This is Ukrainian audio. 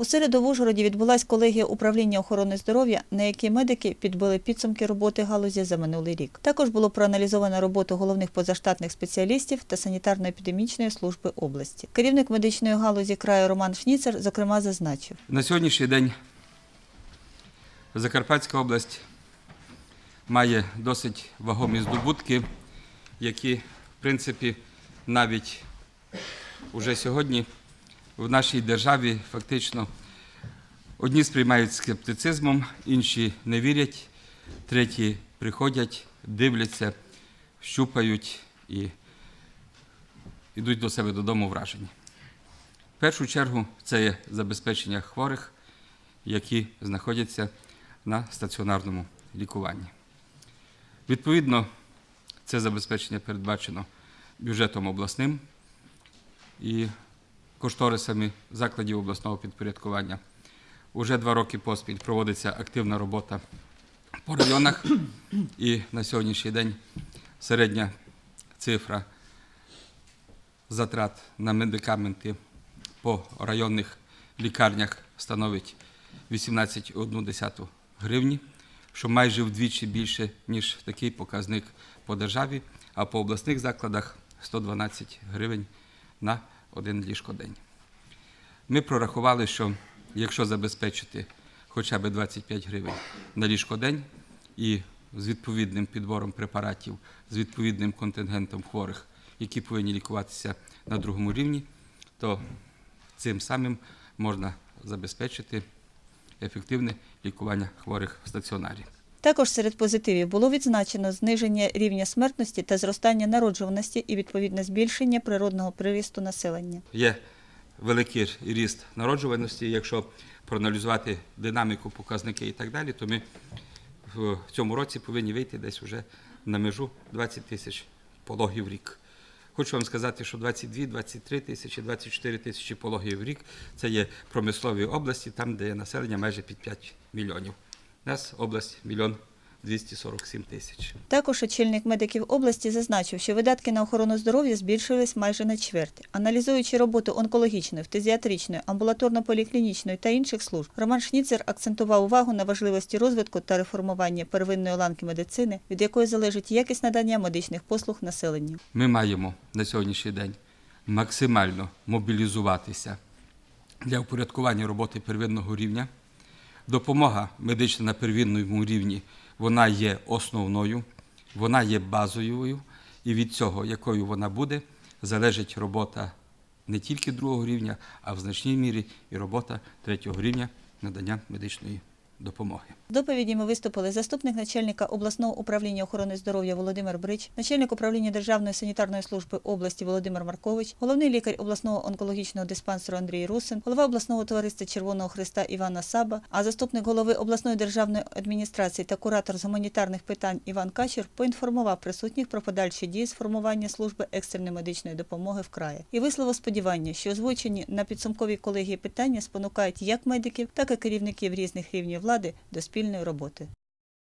У середу в Ужгороді відбулась колегія управління охорони здоров'я, на якій медики підбили підсумки роботи галузі за минулий рік. Також було проаналізовано роботу головних позаштатних спеціалістів та санітарно-епідемічної служби області. Керівник медичної галузі краю Роман Шніцер, зокрема, зазначив. На сьогоднішній день Закарпатська область має досить вагомі здобутки, які, в принципі, навіть уже сьогодні в нашій державі фактично одні сприймають скептицизмом, інші не вірять, треті приходять, дивляться, щупають і йдуть до себе додому вражені. В першу чергу це є забезпечення хворих, які знаходяться на стаціонарному лікуванні. Відповідно, це забезпечення передбачено бюджетом обласним і кошторисами закладів обласного підпорядкування. Уже два роки поспіль проводиться активна робота по районах, і на сьогоднішній день середня цифра затрат на медикаменти по районних лікарнях становить 18,1 гривні, що майже вдвічі більше, ніж такий показник по державі, а по обласних закладах 112 гривень на один ліжкодень. Ми прорахували, що якщо забезпечити хоча б 25 гривень на ліжкодень і з відповідним підбором препаратів, з відповідним контингентом хворих, які повинні лікуватися на другому рівні, то цим самим можна забезпечити ефективне лікування хворих в стаціонарі. Також серед позитивів було відзначено зниження рівня смертності та зростання народжуваності і відповідне збільшення природного прирісту населення. Є великий ріст народжуваності. Якщо проаналізувати динаміку, показники і так далі, то ми в цьому році повинні вийти десь вже на межу 20 тисяч пологів рік. Хочу вам сказати, що 22, 23 тисячі, 24 тисячі пологів в рік це є промислові області, там, де населення майже під 5 мільйонів. У нас область мільйон 247 тисяч. Також очільник медиків області зазначив, що видатки на охорону здоров'я збільшились майже на чверть. Аналізуючи роботу онкологічної, фтизіатричної, амбулаторно-поліклінічної та інших служб, Роман Шніцер акцентував увагу на важливості розвитку та реформування первинної ланки медицини, від якої залежить якість надання медичних послуг населенню. Ми маємо на сьогоднішній день максимально мобілізуватися для упорядкування роботи первинного рівня. Допомога медична на первинному рівні вона є основною, вона є базовою, і від цього, якою вона буде, залежить робота не тільки другого рівня, а в значній мірі і робота третього рівня надання медичної допомоги. З доповідями виступили заступник начальника обласного управління охорони здоров'я Володимир Брич, начальник управління Державної санітарної служби області Володимир Маркович, головний лікар обласного онкологічного диспансеру Андрій Русин, голова обласного товариства Червоного Христа Івана Саба, а заступник голови обласної державної адміністрації та куратор з гуманітарних питань Іван Качер поінформував присутніх про подальші дії з формування служби екстреної медичної допомоги в краї і висловив сподівання, що озвучені на підсумковій колегії питання спонукають як медиків, так і керівників різних рівнів влади до спільної роботи.